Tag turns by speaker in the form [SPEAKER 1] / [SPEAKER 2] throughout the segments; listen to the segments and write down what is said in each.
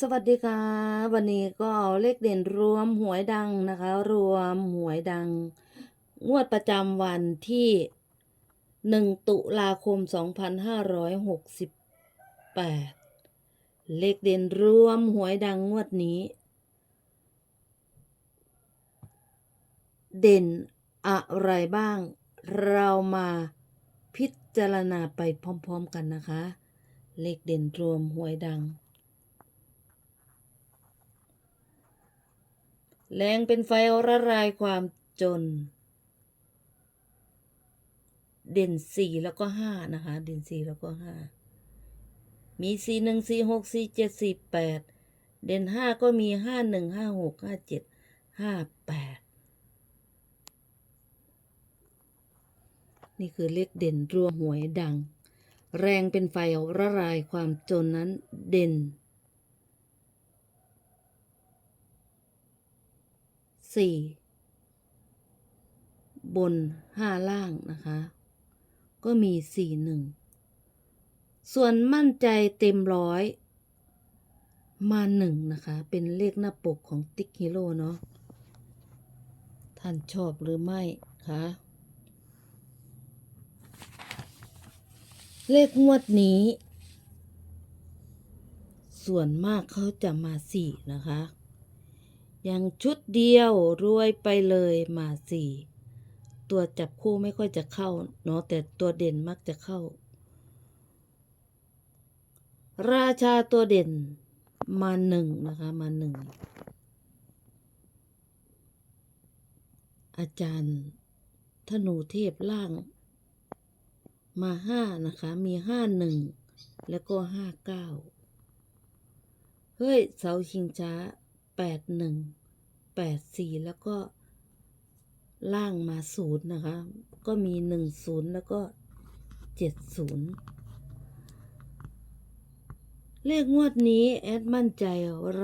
[SPEAKER 1] สวัสดีค่ะ วันนี้ก็เอาเลขเด่นรวมหวยดังนะคะ รวมหวยดัง งวดประจำวันที่หนึ่งตุลาคมสองพันห้าร้อยหกสิบแปดเลขเด่นรวมหวยดังงวดนี้ เด่นอะไรบ้าง เรามาพิจารณาไปพร้อมๆกันนะคะ เลขเด่นรวมหวยดัง แรงเป็นไฟระลายความจน เด่นสี่แล้วก็ห้านะคะ เด่นสี่แล้วก็ห้ามีสี่หนึ่งสี่หกสี่เจ็ดสี่แปดเด่นห้าก็มีห้าหนึ่งห้าหกห้าเจ็ดห้าแปดนี่คือเลขเด่นรวมหวยดัง แรงเป็นไฟระลายความจนนั้นเด่น สี่บนห้าล่างนะคะ ก็มีสี่หนึ่งส่วนมั่นใจเต็มร้อย มาหนึ่งนะคะ เป็นเลขหน้าปกของติ๊กฮีโร่เนาะท่านชอบหรือไม่คะเลขงวดนี้ ส่วนมากเขาจะมาสี่นะคะ ย่างชุดเดียวรวยไปเลยมาสี่ตัวจับคู่ไม่ค่อยจะเข้าเนาะแต่ตัวเด่นมักจะเข้า ราชาตัวเด่นมาหนึ่งนะคะมาหนึ่งอาจารย์ธนูเทพล่าง มาห้านะคะ มีห้าหนึ่งแล้วก็ห้าเก้าเฮ้ย เสาชิงช้า แปดหนึ่งแปดสี่แล้วก็ล่างมาศูนย์นะคะ ก็มีหนึ่งศูนย์แล้วก็เจ็ดศูนย์เลขงวดนี้ แอดมั่นใจ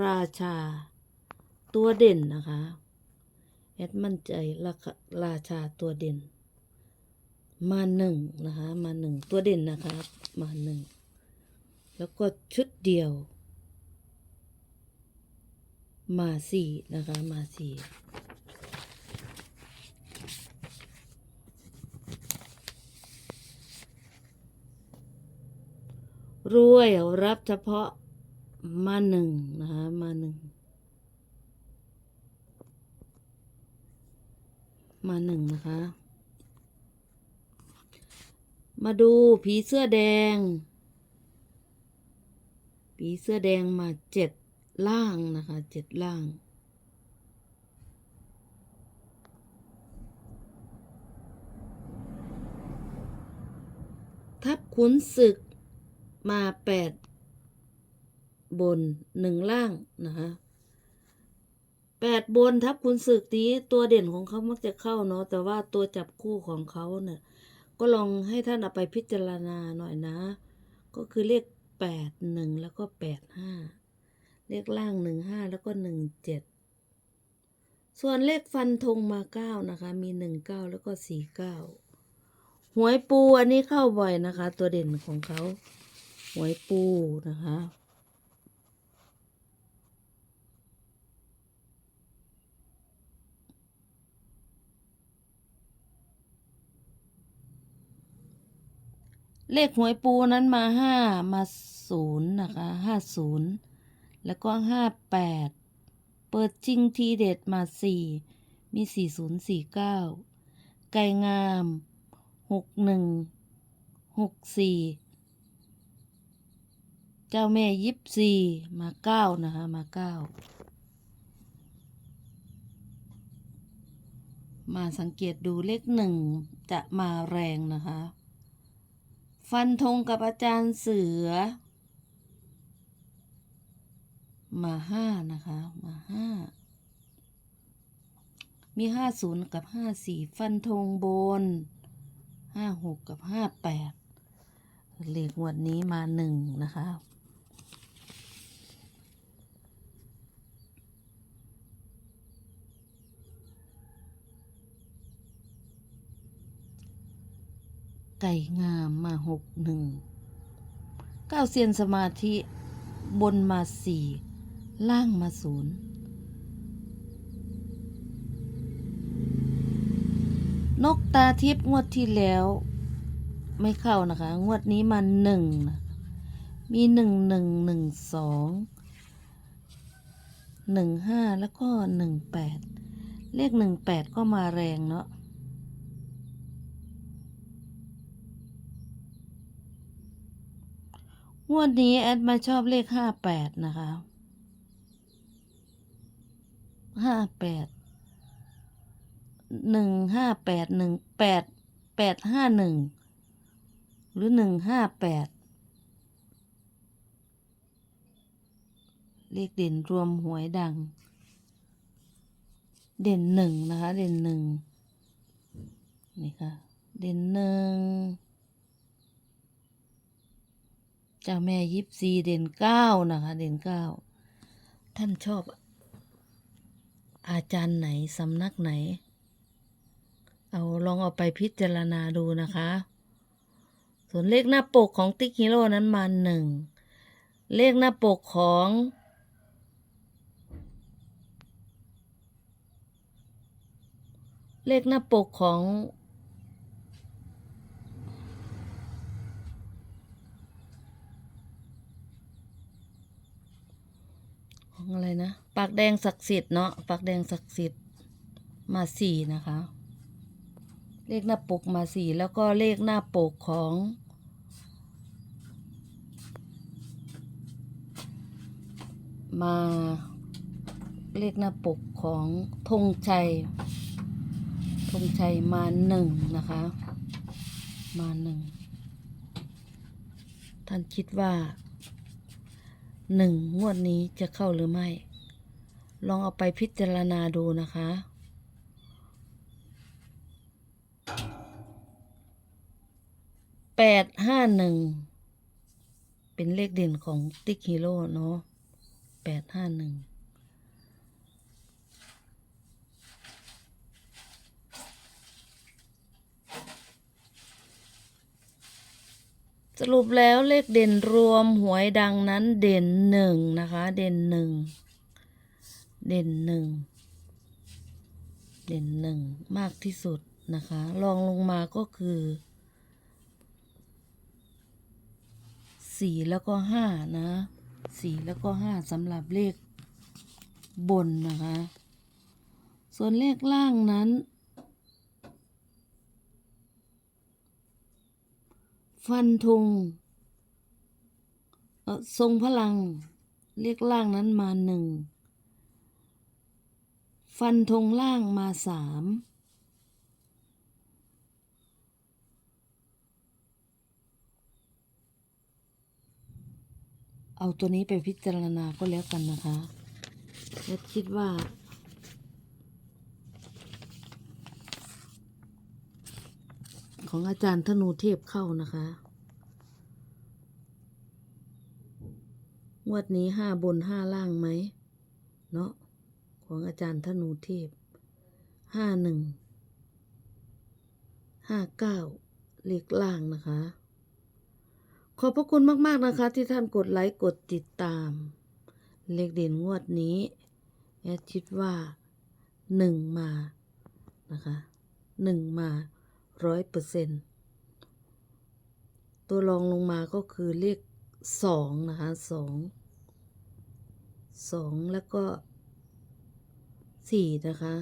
[SPEAKER 1] ราชาตัวเด่นนะคะ แอดมั่นใจราคาราชาตัวเด่น มาหนึ่งนะคะ มาหนึ่งตัวเด่นนะคะ มาหนึ่งแล้วก็ชุดเดียว มาสี่นะคะมาสี่รวยรับเฉพาะมาหนึ่งนะคะมาหนึ่งมาหนึ่งนะคะ มาดูผีเสื้อแดง ผีเสื้อแดงมาเจ็ด ล่างนะคะเจ็ดล่างทับขุนศึกมาแปดบนหนึ่งล่างนะคะแปดบนทับขุนศึกนี้ตัวเด่นของเขามักจะเข้าเนาะแต่ว่าตัวจับคู่ของเขาเนี่ยก็ลองให้ท่านเอาไปพิจารณาหน่อยนะ ก็คือเลขแปดหนึ่งแล้วก็แปดห้า เลขล่างหนึ่งห้าแล้วก็หนึ่งเจ็ดส่วนเลขฟันธงมาเก้านะคะ มีหนึ่งเก้าแล้วก็สี่เก้าหวยปูอันนี้เข้าบ่อยนะคะ ตัวเด่นของเขาหวยปูนะคะเลขหวยปูนั้นมาห้ามาศูนย์นะคะห้าศูนย์ แล้วก็ห้าแปดเปิดจริงทีเด็ดมาสี่มีสี่ศูนย์สี่เก้าไก่งามหกหนึ่งหกสี่เจ้าแม่ยิบสี่มาเก้านะคะ มาเก้ามาสังเกตดูเลขหนึ่งจะมาแรงนะคะ ฟันธงกับอาจารย์เสือ มาห้านะคะ มาห้า มีห้าศูนย์กับห้าสี่ฟันธงบนห้าหกกับห้าแปดเลขงวดนี้มาหนึ่งนะคะไก่งามมาหกหนึ่งเก้าเซียนสมาธิบนมาสี่ ล่างมาศูนย์นกตาทิพย์งวดที่แล้ว ไม่เข้านะคะ งวดนี้มาหนึ่งนะมีหนึ่งหนึ่งหนึ่งสองหนึ่งห้าแล้วก็หนึ่งแปดเลขหนึ่งแปดก็มาแรงเนาะงวดนี้แอดมาชอบเลขห้าแปดนะคะ ห้าแปดหนึ่งห้าแปดหนึ่งแปดแปดห้าหนึ่งหรือหนึ่งห้าแปดเลขเด่นรวมหวยดัง เด่นหนึ่งนะคะ เด่นหนึ่งนี่ค่ะ เด่นหนึ่งเจ้าแม่ยิปซีเด่นเก้านะคะ เด่นเก้าท่านชอบ อาจารย์ไหนสำนักไหน เอาลองเอาไปพิจารณาดูนะคะ ส่วนเลขหน้าปกของติ๊กฮีโร่นั้นมาหนึ่ง เลขหน้าปกของเลขหน้าปกของ ของอะไรนะ ปากแดงศักดิ์สิทธิ์เนาะปากแดงศักดิ์สิทธิ์มาสี่นะคะ เลขหน้าปกมาสี่แล้วก็เลขหน้าปกของมาเลขหน้าปกของธงชัยธงชัยมาหนึ่งนะคะ มาหนึ่งท่านคิดว่าหนึ่งงวดนี้จะเข้าหรือไม่ ลองเอาไปพิจารณาดูนะคะ แปดห้าหนึ่ง เป็นเลขเด่นของติ๊กฮีโร่เนาะแปดห้าหนึ่งสรุปแล้วเลขเด่นรวมหวยดังนั้นเด่นหนึ่งนะคะ เด่นหนึ่ง เด่นหนึ่งเด่นหนึ่งมากที่สุดนะคะรองลงมาก็คือสี่แล้วก็ห้านะสี่แล้วก็ห้าสำหรับเลขบนนะคะ ส่วนเลขล่างนั้น ฟันธงเออทรงพลังเลขล่างนั้นมาหนึ่ง ฟันธงล่างมาสามเอาตัวนี้ไปพิจารณาก็แล้วกันนะคะ และคิดว่า ของอาจารย์ธนูเทพเข้านะคะ งวดนี้ห้าบนห้าล่างไหม เนาะ ของอาจารย์ธนูเทพห้าหนึ่งห้าเก้าเลขล่างนะคะ ขอบพระคุณมาก ๆ นะคะ ที่ท่านกดไลค์กดติดตาม เลขเด่นงวดนี้แอดคิดว่าหนึ่งมานะคะหนึ่งมาร้อยเปอร์เซ็นต์ตัวรองลงมาก็คือเลขสองนะคะสองสองแล้วก็ สี่นะคะ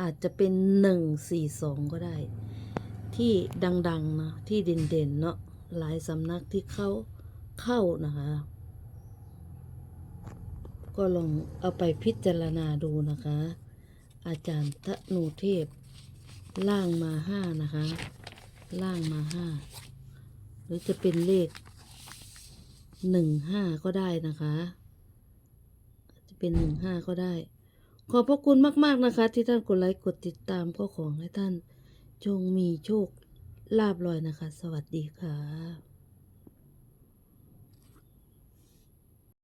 [SPEAKER 1] อาจจะเป็นหนึ่งสี่สองก็ได้ ที่ดังๆนะที่เด่นๆเนาะหลายสำนักที่เขาเข้านะคะ ก็ลองเอาไปพิจารณาดูนะคะ อาจารย์ทนูเทพ ล่างมาห้านะคะ ล่างมาห้าหรือจะเป็นเลขหนึ่งห้าก็ได้นะคะ จะเป็นหนึ่งห้าก็ได้ ขอบพระคุณมากๆนะคะ ที่ท่านกดไลค์กดติดตามก็ขอให้ท่าน จงมีโชคลาบลอยนะคะ สวัสดีค่ะ